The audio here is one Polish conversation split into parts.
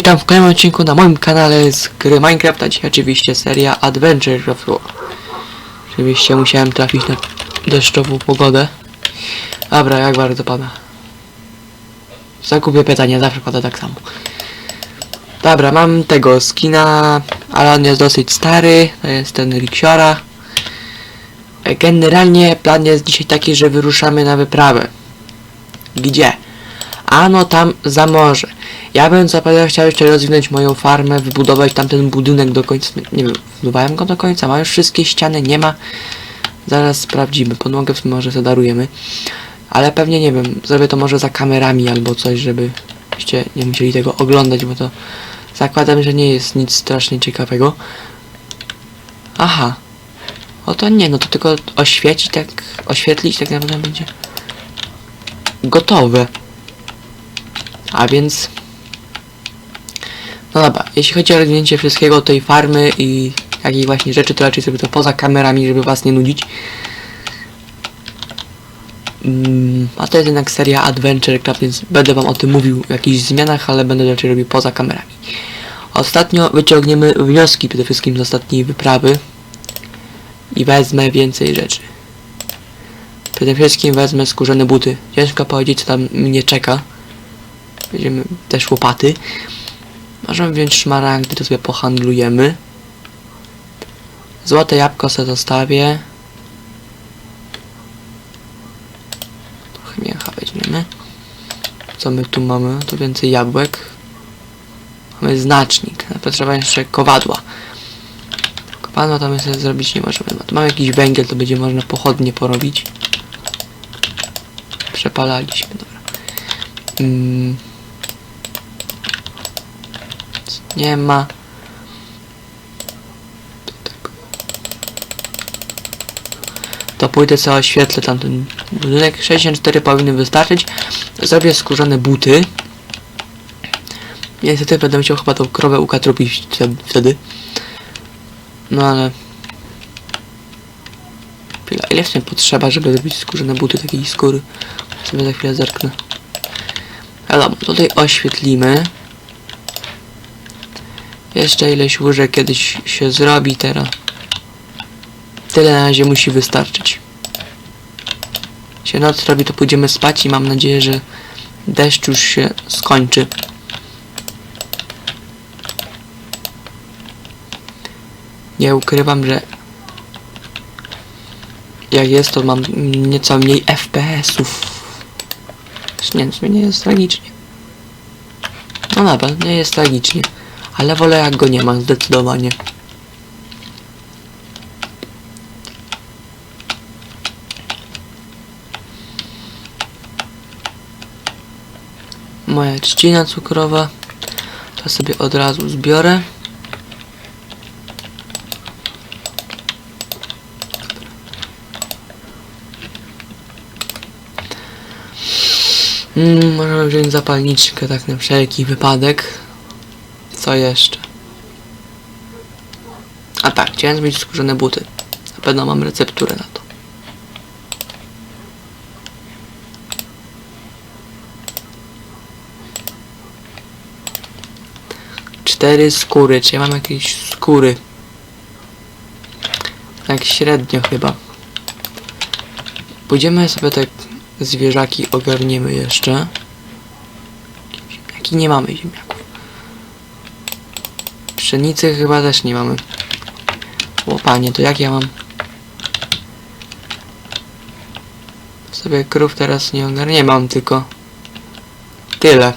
witam w kolejnym odcinku na moim kanale z gry Minecraft, a dzisiaj oczywiście seria Adventure of War. Oczywiście musiałem trafić na deszczową pogodę. Dobra, jak bardzo pada? Zakupię pytanie, zawsze pada tak samo. Dobra, mam tego skina, ale on jest dosyć stary, to jest ten Riksiora. E, Generalnie plan jest dzisiaj taki, że wyruszamy na wyprawę. Gdzie? Ano tam za morze. Ja bym zapewne chciał jeszcze rozwinąć moją farmę, wybudować tamten budynek do końca. Nie wiem, budowałem go do końca, ma już wszystkie ściany, nie ma. Zaraz sprawdzimy, podłogę może zadarujemy. Ale pewnie nie wiem, zrobię to może za kamerami albo coś, żeby byście nie musieli tego oglądać, bo to zakładam, że nie jest nic strasznie ciekawego. Aha. O to nie, no to tylko oświecić tak, oświetlić tak naprawdę będzie gotowe. A więc... No dobra, jeśli chodzi o rozwinięcie wszystkiego tej farmy i jakichś właśnie rzeczy, to raczej sobie to poza kamerami, żeby was nie nudzić. Mm, a to jest jednak seria Adventure Club, więc będę wam o tym mówił w jakichś zmianach, ale będę raczej robił poza kamerami. Ostatnio wyciągniemy wnioski przede wszystkim z ostatniej wyprawy i wezmę więcej rzeczy. Przede wszystkim wezmę skórzane buty. Ciężko powiedzieć, co tam mnie czeka. Będziemy też łopaty. Możemy wziąć szmaragdy, to sobie pohandlujemy. Złote jabłko sobie zostawię. Trochę mięcha weźmiemy. Co my tu mamy? Tu więcej jabłek. Mamy znacznik. Potrzeba jeszcze kowadła. Kowadła tam sobie zrobić nie możemy. Tu mamy jakiś węgiel, to będzie można pochodnie porobić. Przepalaliśmy, dobra. Mm. Nie ma. To pójdę sobie oświetlę tamten budynek. 64 powinny wystarczyć. Zrobię skórzane buty. Niestety będę musiał chyba tą krowę ukatrupić wtedy-. No ale... Chwila, ile w tym potrzeba, żeby zrobić skórzane buty takiej skóry? Sobie za chwilę zerknę. Ale tutaj oświetlimy. Jeszcze ileś łóżek kiedyś się zrobi teraz. Tyle na razie musi wystarczyć. się noc robi, to pójdziemy spać i mam nadzieję, że deszcz już się skończy. Nie ukrywam, że jak jest, to mam nieco mniej FPS-ów. Nie, nie jest tragicznie. No dobra, nie jest tragicznie. Ale wolę jak go nie ma, zdecydowanie. Moja trzcina cukrowa. To sobie od razu zbiorę. Mm, możemy wziąć zapalniczkę tak na wszelki wypadek. Co jeszcze? A tak, chciałem zmienić skórzane buty. Na pewno mam recepturę na to. Cztery skóry. Czy ja mam jakieś skóry? Tak średnio chyba. Pójdziemy sobie tak zwierzaki ogarniemy jeszcze. Jaki nie mamy ziemniaków. Pszenicy chyba też nie mamy. O panie, to jak ja mam? Sobie krów teraz nie ogarnię, mam tylko tyle.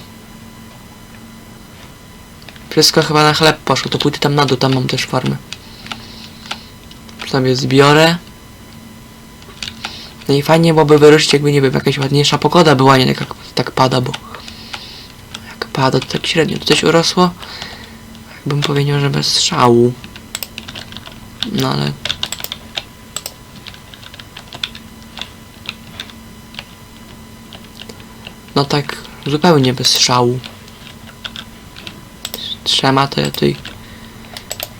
Wszystko chyba na chleb poszło, to pójdę tam na dół, tam mam też farmę. Sobie zbiorę. No i fajnie byłoby wyruszyć, jakby nie wiem, jakaś ładniejsza pogoda była, nie tak tak pada, bo jak pada, to tak średnio. To coś urosło? Jakbym powiedział, że bez szału. No ale... No tak zupełnie bez szału. Trzema to tutaj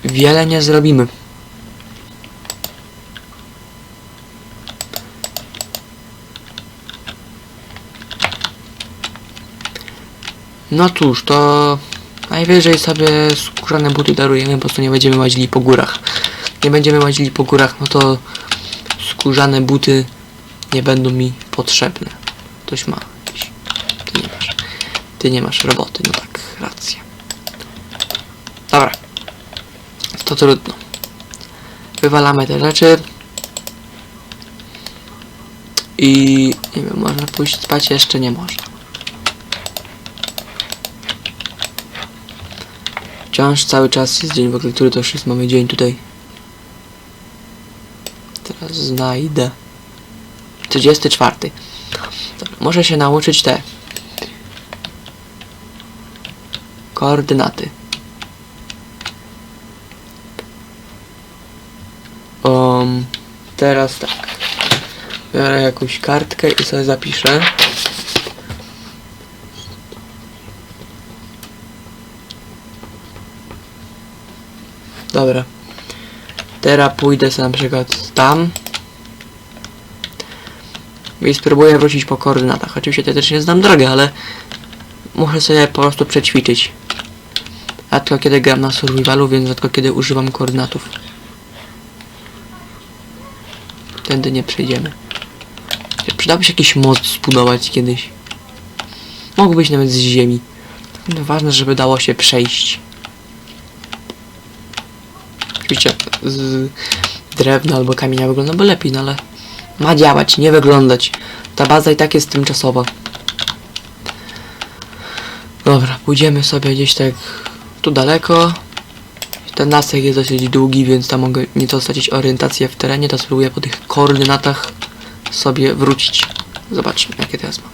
wiele nie zrobimy. No cóż, to Najwyżej sobie skórzane buty darujemy, po prostu nie będziemy łazili po górach. Nie będziemy łazili po górach, no to skórzane buty nie będą mi potrzebne. Ktoś ma. Ty nie masz. Ty nie masz roboty, no tak, racja. Dobra. To trudno. Wywalamy te rzeczy. I nie wiem, można pójść spać jeszcze nie można. Wciąż cały czas jest dzień, w ogóle który to już jest, mamy dzień tutaj. Teraz znajdę. 34. Dobra, muszę się nauczyć te koordynaty. Um, teraz tak. Biorę jakąś kartkę i sobie zapiszę. Dobra. Teraz pójdę sobie na przykład tam. I spróbuję wrócić po koordynatach. Oczywiście nie znam drogę, ale muszę sobie po prostu przećwiczyć. Rzadko kiedy gram na survivalu, więc rzadko kiedy używam koordynatów. Tędy nie przejdziemy. Przydałby się jakiś most zbudować kiedyś. Mógł być nawet z ziemi. No, ważne, żeby dało się przejść. Oczywiście z drewna albo kamienia wygląda by lepiej, no ale ma działać, nie wyglądać. Ta baza i tak jest tymczasowa. Dobra, pójdziemy sobie gdzieś tak tu daleko. Ten lasek jest dosyć długi, więc tam mogę nieco stracić orientację w terenie, to spróbuję po tych koordynatach sobie wrócić. Zobaczmy, jakie teraz mam.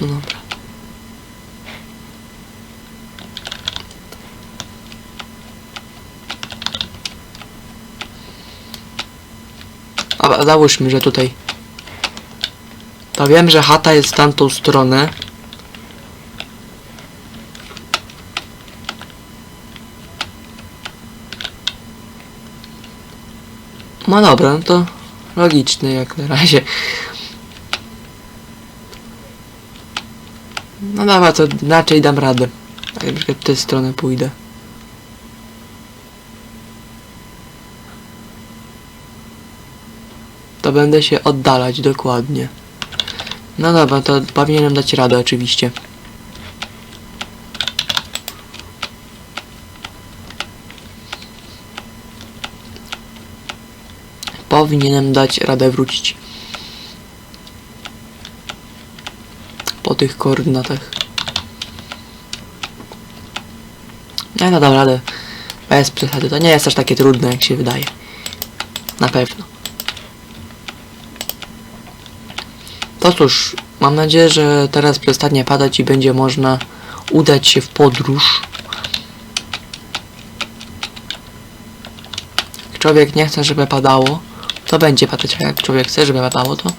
No dobra. A załóżmy, że tutaj. To wiem, że chata jest w tamtą stronę. No dobra, no to logiczne jak na razie. No dobra, to inaczej dam radę. Tak na przykład w tę stronę pójdę. To będę się oddalać dokładnie. No dobra, to powinienem dać radę oczywiście. Powinienem dać radę wrócić. Po tych koordynatach. Nie, no dam radę. Bez przesady. To nie jest aż takie trudne, jak się wydaje. Na pewno. To cóż, mam nadzieję, że teraz przestanie padać i będzie można udać się w podróż. Jak człowiek nie chce, żeby padało, to będzie padać, a jak człowiek chce, żeby padało, to...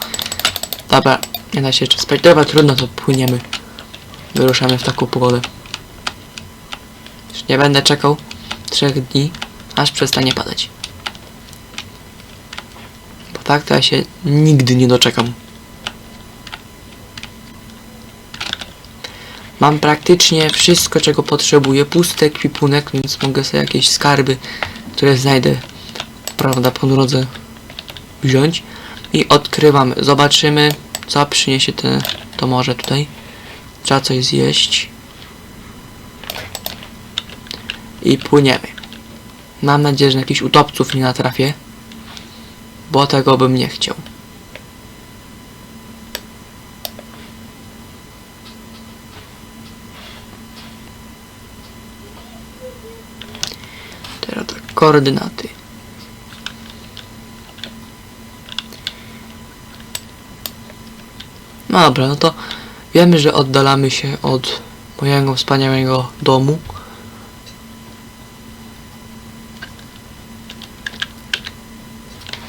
Dobra, nie da się jeszcze spać. Dobra, trudno, to płyniemy. Wyruszamy w taką pogodę. Już nie będę czekał trzech dni, aż przestanie padać. Bo tak to ja się nigdy nie doczekam. Mam praktycznie wszystko, czego potrzebuję. Pusty ekwipunek, więc mogę sobie jakieś skarby, które znajdę, prawda, po drodze wziąć. I odkrywamy. Zobaczymy, co przyniesie te, to morze tutaj. Trzeba coś zjeść. I płyniemy. Mam nadzieję, że na jakichś utopców nie natrafię. Bo tego bym nie chciał. Teraz tak, koordynaty. No dobra, no to wiemy, że oddalamy się od mojego wspaniałego domu.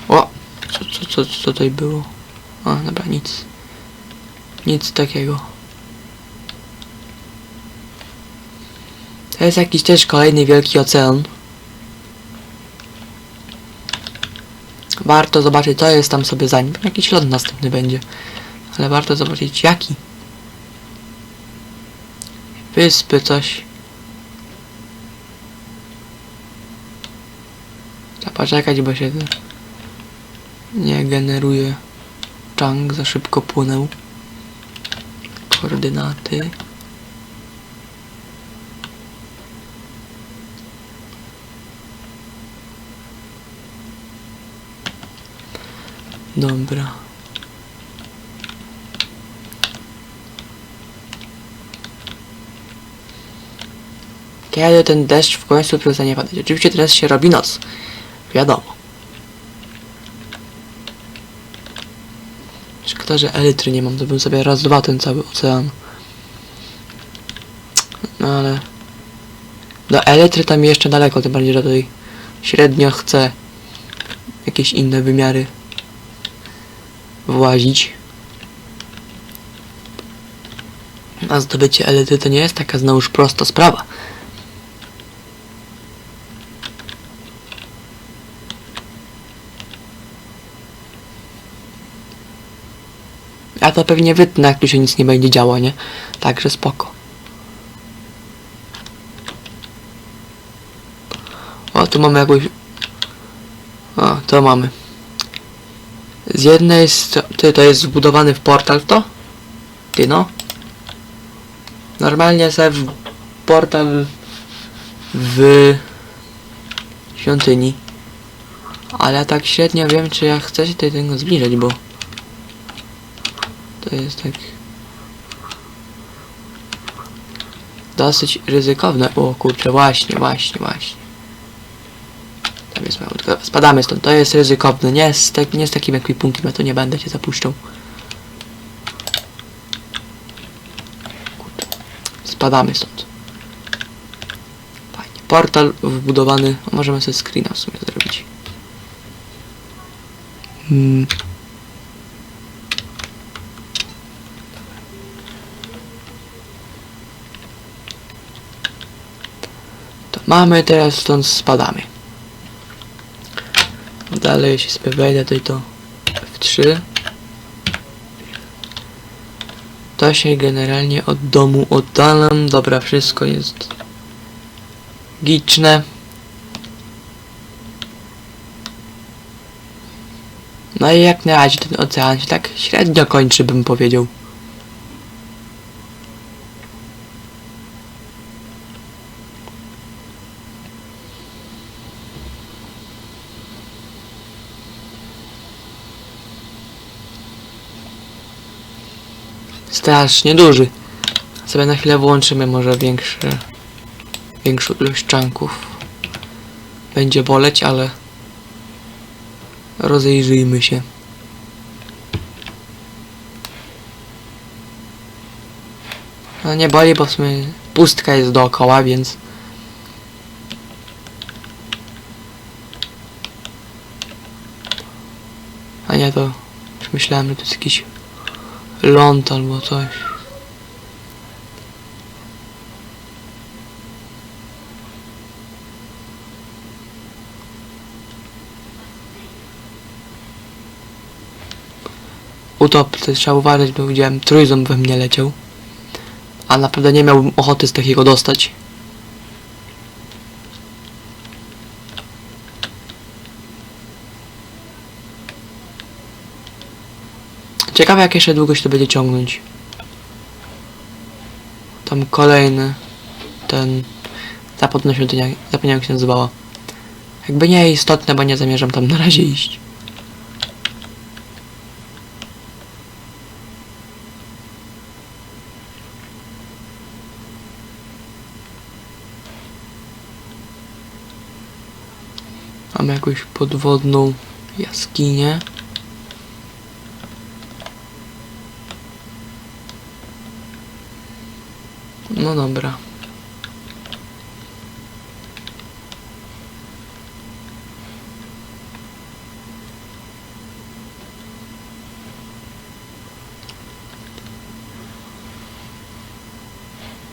O! Co, co, co, co tutaj było? A, dobra, nic. Nic takiego. To jest jakiś też kolejny wielki ocean. Warto zobaczyć, co jest tam sobie za nim. Jakiś ląd następny będzie. Ale warto zobaczyć, jaki. wyspy coś. Trzeba poczekać, bo się nie generuje. Chang za szybko płynął. Koordynaty. Dobra. Kiedy ten deszcz w końcu przestanie padać? Oczywiście teraz się robi noc. Wiadomo. Szkoda, że elitry nie mam, to bym sobie raz dwa ten cały ocean. No ale... Do elitry tam jeszcze daleko, tym bardziej, że tutaj średnio chcę jakieś inne wymiary włazić. A zdobycie elity to nie jest taka znowuż prosta sprawa. Ja to pewnie wytnę, jak tu się nic nie będzie działo, nie? Także spoko. O, tu mamy jakąś... O, to mamy. Z jednej strony... Ty, to jest wbudowany w portal to? Ty no. Normalnie se w portal w świątyni. Ale tak średnio wiem, czy ja chcę się do tego zbliżać, bo to jest tak dosyć ryzykowne. O kurczę, właśnie, właśnie, właśnie. Moja łódka. Spadamy stąd, to jest ryzykowne. Nie z, tak, nie z takim ekwipunkiem, ja to nie będę cię zapuszczał. Kurde. Spadamy stąd. Fajnie. Portal wbudowany. Możemy sobie screena w sumie zrobić. Hmm. Mamy, teraz stąd spadamy. Dalej, jeśli sobie wejdę, i to F3. To się generalnie od domu oddalam. Dobra, wszystko jest giczne. No i jak na razie ten ocean się tak średnio kończy, bym powiedział. Strasznie duży. Sobie na chwilę włączymy może większe, większą ilość czanków. Będzie boleć, ale rozejrzyjmy się. No nie boli, bo w sumie pustka jest dookoła, więc A nie to już myślałem, że to jest jakiś ląd albo coś. Utop, to trzeba uważać, bo widziałem trójząb we mnie leciał. A naprawdę nie miałbym ochoty z takiego dostać. Ciekawe jak jeszcze długo się to będzie ciągnąć. Tam kolejny ten zapomniałem świątynia, zapomniałem jak się nazywała. Jakby nie istotne, bo nie zamierzam tam na razie iść. Mamy jakąś podwodną jaskinię. No dobra.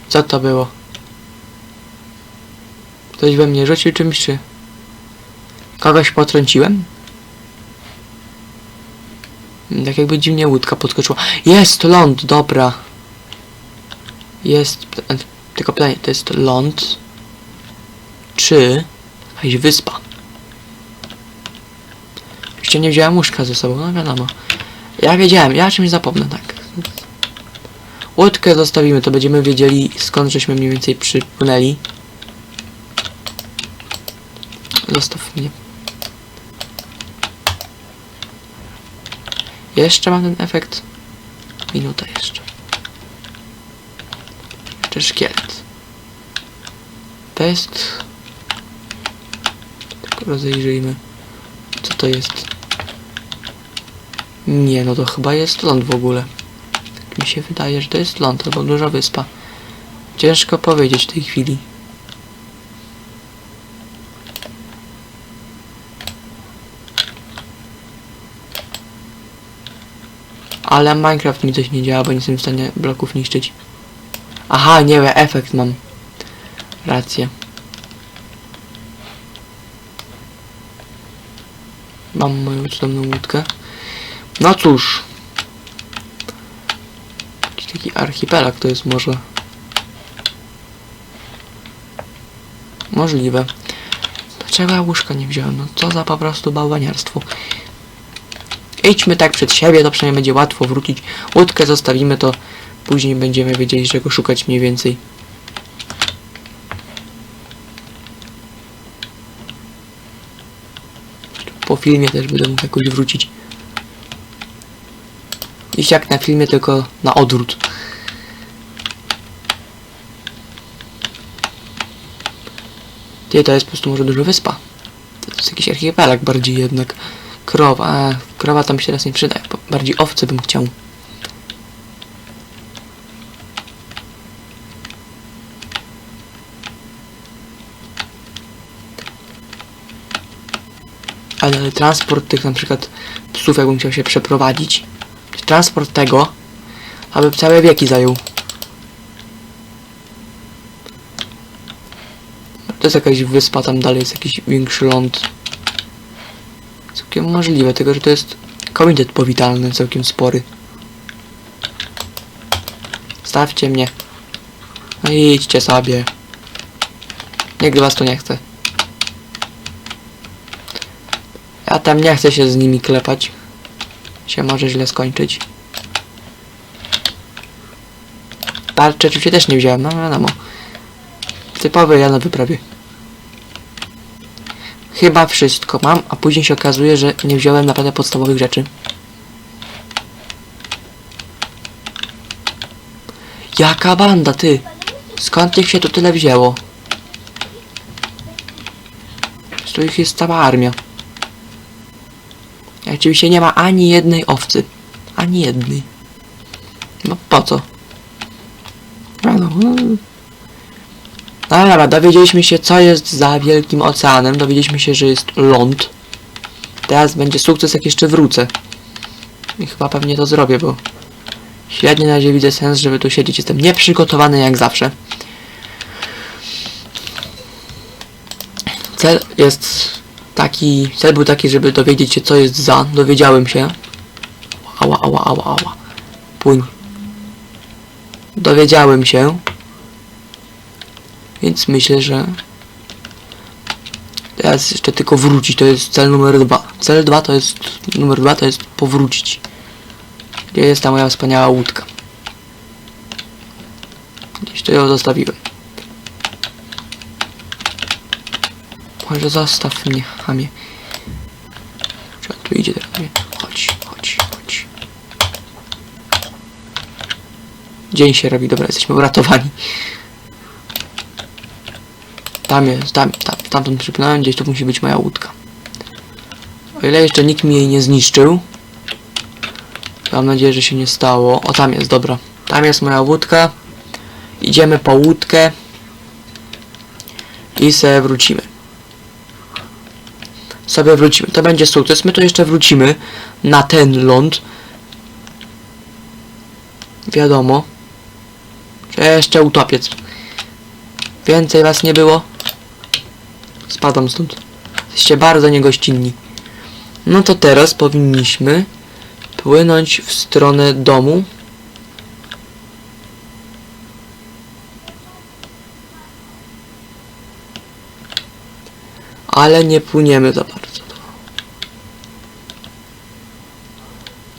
Co to było? Ktoś we mnie rzucił czymś, czy... Kogoś potrąciłem? Tak jakby dziwnie łódka podskoczyła. Jest ląd, dobra. Jest... Tylko pytanie, to jest ląd, czy jakaś wyspa? Oczywiście nie wziąłem łóżka ze sobą, no wiadomo. Ja wiedziałem, ja czymś zapomnę, tak. Łódkę zostawimy, to będziemy wiedzieli skąd żeśmy mniej więcej przypłynęli. Zostaw mnie. Jeszcze mam ten efekt. Minuta jeszcze. Jeszcze szkielet. To jest... Tylko rozejrzyjmy. Co to jest? Nie, no to chyba jest ląd w ogóle. Tak mi się wydaje, że to jest ląd albo duża wyspa. Ciężko powiedzieć w tej chwili. Ale Minecraft mi coś nie działa, bo nie jestem w stanie bloków niszczyć. Aha, nie, efekt mam. Rację. Mam moją cudowną łódkę. No cóż. Jakiś taki archipelag to jest może. Możliwe. Dlaczego ja łóżka nie wziąłem? No co za po prostu bałwaniarstwo. Idźmy tak przed siebie, to przynajmniej będzie łatwo wrócić. Łódkę zostawimy, to później będziemy wiedzieli, czego szukać mniej więcej. Po filmie też będę mógł jakoś wrócić. Iść jak na filmie, tylko na odwrót. Ty, to jest po prostu może duża wyspa. To jest jakiś archipelag bardziej jednak. Krowa, a krowa tam się teraz nie przyda. Bardziej owce bym chciał. Ale, transport tych na przykład psów, jakbym chciał się przeprowadzić. Transport tego, aby całe wieki zajął. To jest jakaś wyspa, tam dalej jest jakiś większy ląd. Całkiem możliwe, tylko że to jest komitet powitalny, całkiem spory. Stawcie mnie. No idźcie sobie. Nikt was tu nie chce. Ja tam nie chcę się z nimi klepać. Się może źle skończyć. Tarczy oczywiście też nie wziąłem, no wiadomo. Typowy ja na wyprawie. Chyba wszystko mam, a później się okazuje, że nie wziąłem naprawdę podstawowych rzeczy. Jaka banda, ty? Skąd ich się tu tyle wzięło? Tu ich jest cała armia. Oczywiście nie ma ani jednej owcy. Ani jednej. No po co? No, no. No dobra, dowiedzieliśmy się co jest za wielkim oceanem. Dowiedzieliśmy się, że jest ląd. Teraz będzie sukces jak jeszcze wrócę. I chyba pewnie to zrobię, bo średnio na razie widzę sens, żeby tu siedzieć. Jestem nieprzygotowany jak zawsze. Cel jest taki, cel był taki, żeby dowiedzieć się co jest za. Dowiedziałem się. Ała, ała, ała, ała. Płyń. Dowiedziałem się. Więc myślę, że teraz jeszcze tylko wrócić, to jest cel numer dwa. Cel dwa to jest, numer dwa to jest powrócić. Gdzie jest ta moja wspaniała łódka? Gdzieś tu ją zostawiłem. Może zostaw mnie, chamie. Czy tu idzie teraz? Nie. Chodź, chodź, chodź. Dzień się robi, dobra, jesteśmy uratowani. Tam jest, tam, tam, tamtąd przypnąłem, gdzieś tu musi być moja łódka. O ile jeszcze nikt mi jej nie zniszczył. Mam nadzieję, że się nie stało. O, tam jest, dobra. Tam jest moja łódka. Idziemy po łódkę. I se wrócimy. Sobie wrócimy. To będzie sukces. My tu jeszcze wrócimy na ten ląd. Wiadomo. Jeszcze utopiec. Więcej was nie było. Spadam stąd. Jesteście bardzo niegościnni. No to teraz powinniśmy płynąć w stronę domu. Ale nie płyniemy za bardzo.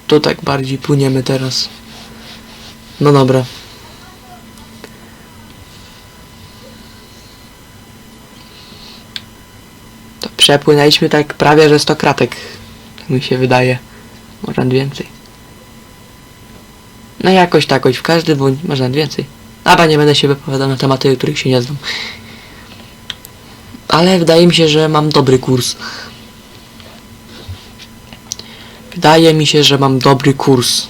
Tu tak bardziej płyniemy teraz. No dobra. To przepłynęliśmy tak prawie, że 100 kratek. Tak mi się wydaje. Może nawet więcej. No jakoś takoś, w każdym bądź, może nawet więcej. Aba nie będę się wypowiadał na tematy, których się nie znam. Ale wydaje mi się, że mam dobry kurs. Wydaje mi się, że mam dobry kurs.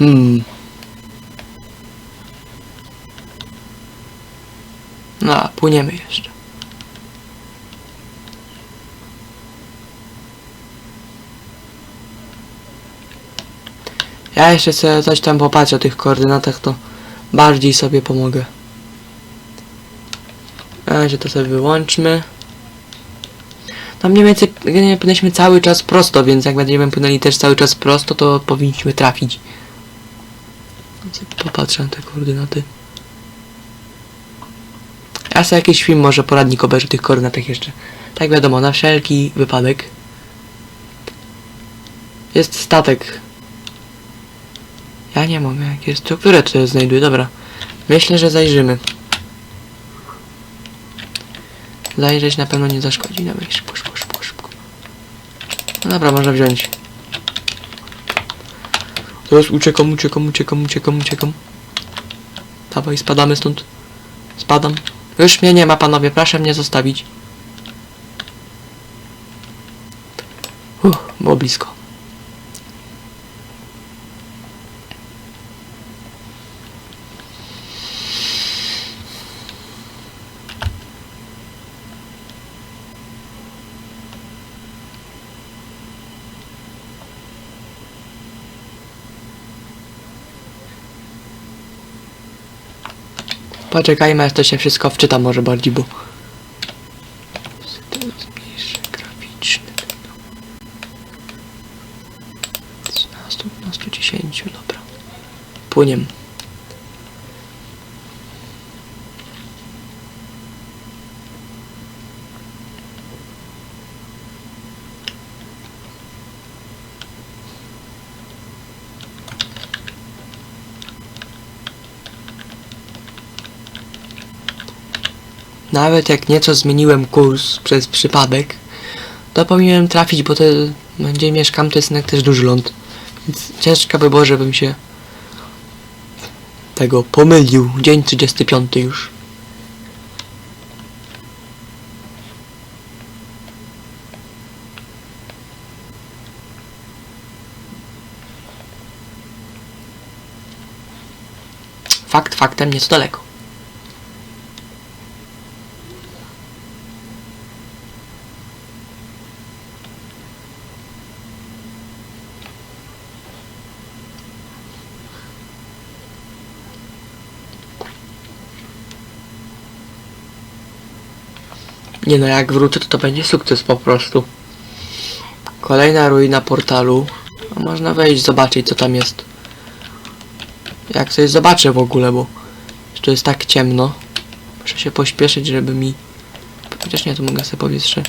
Hmm. No, płyniemy jeszcze. Ja jeszcze sobie coś tam popatrzę o tych koordynatach, to bardziej sobie pomogę. Na to sobie wyłączmy. No mniej więcej płynęliśmy cały czas prosto, więc jak będziemy płynęli też cały czas prosto, to powinniśmy trafić. Sobie Popatrzę na te koordynaty. Ja sobie jakiś film, może poradnik obejrzę tych koordynatach jeszcze. Tak wiadomo, na wszelki wypadek. Jest statek. Ja nie mogę, jak jest to, które to znajduję, dobra. Myślę, że zajrzymy. Zajrzeć na pewno nie zaszkodzi, dobra, szybko, szybko, szybko, szybko. No dobra, można wziąć. Teraz uciekam, uciekam, uciekam, uciekam, uciekam. Dawaj, spadamy stąd. Spadam. Już mnie nie ma, panowie, proszę mnie zostawić. Uff, było blisko. Poczekajmy, aż to się wszystko wczyta może bardziej, bo... Zmniejszy graficzny. 13, 15, 10, dobra. Płyniem. Nawet jak nieco zmieniłem kurs przez przypadek, to powinienem trafić, bo to gdzie mieszkam to jest jednak też duży ląd. Więc ciężko by było, żebym się tego pomylił. Dzień 35 już. Fakt faktem nieco daleko. Nie no, jak wrócę, to to będzie sukces po prostu. Kolejna ruina portalu. A można wejść, zobaczyć co tam jest. Jak coś zobaczę w ogóle, bo to jest tak ciemno. Muszę się pośpieszyć, żeby mi... Chociaż nie, to mogę sobie powietrze.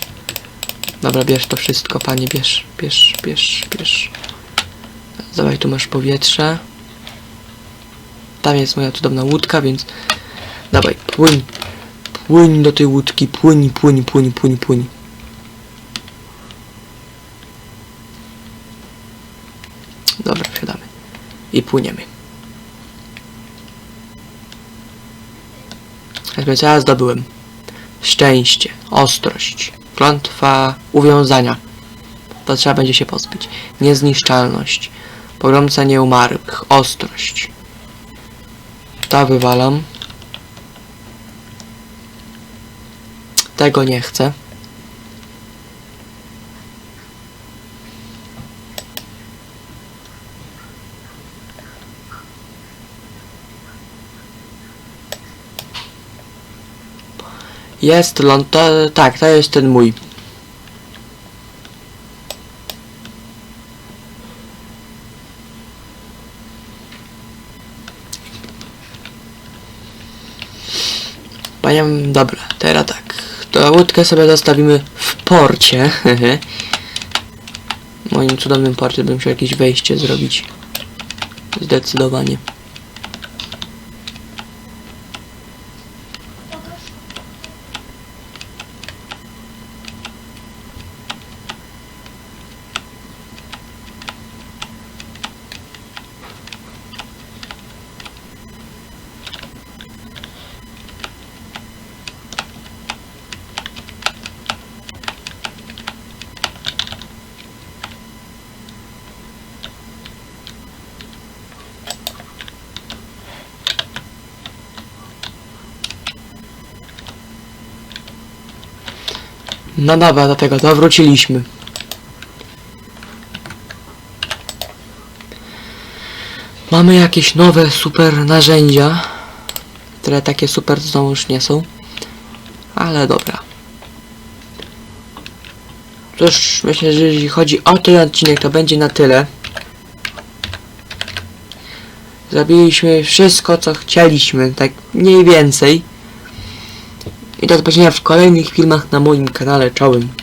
Dobra, bierz to wszystko, panie, bierz, bierz, bierz, bierz. Zobacz, tu masz powietrze. Tam jest moja cudowna łódka, więc... Dawaj, płyń. Płyń do tej łódki, płyń, płyń, płyń, płyń, płyń. Dobra, wsiadamy. I płyniemy. Jakby ja zdobyłem? Szczęście, ostrość, klątwa uwiązania. To trzeba będzie się pozbyć. Niezniszczalność, pogromca nieumarłych, ostrość. To wywalam. Tego nie chcę. Jest ląd, to, tak, to jest ten mój. Panią, dobra, teraz tak. Łódkę sobie zostawimy w porcie. W moim cudownym porcie bym musiał jakieś wejście zrobić. Zdecydowanie. No dobra, do tego, to wróciliśmy. Mamy jakieś nowe super narzędzia, które takie super znowu już nie są. Ale dobra. Cóż, myślę, że jeżeli chodzi o ten odcinek, to będzie na tyle. Zrobiliśmy wszystko, co chcieliśmy, tak mniej więcej. Do zobaczenia w kolejnych filmach na moim kanale. Czołem.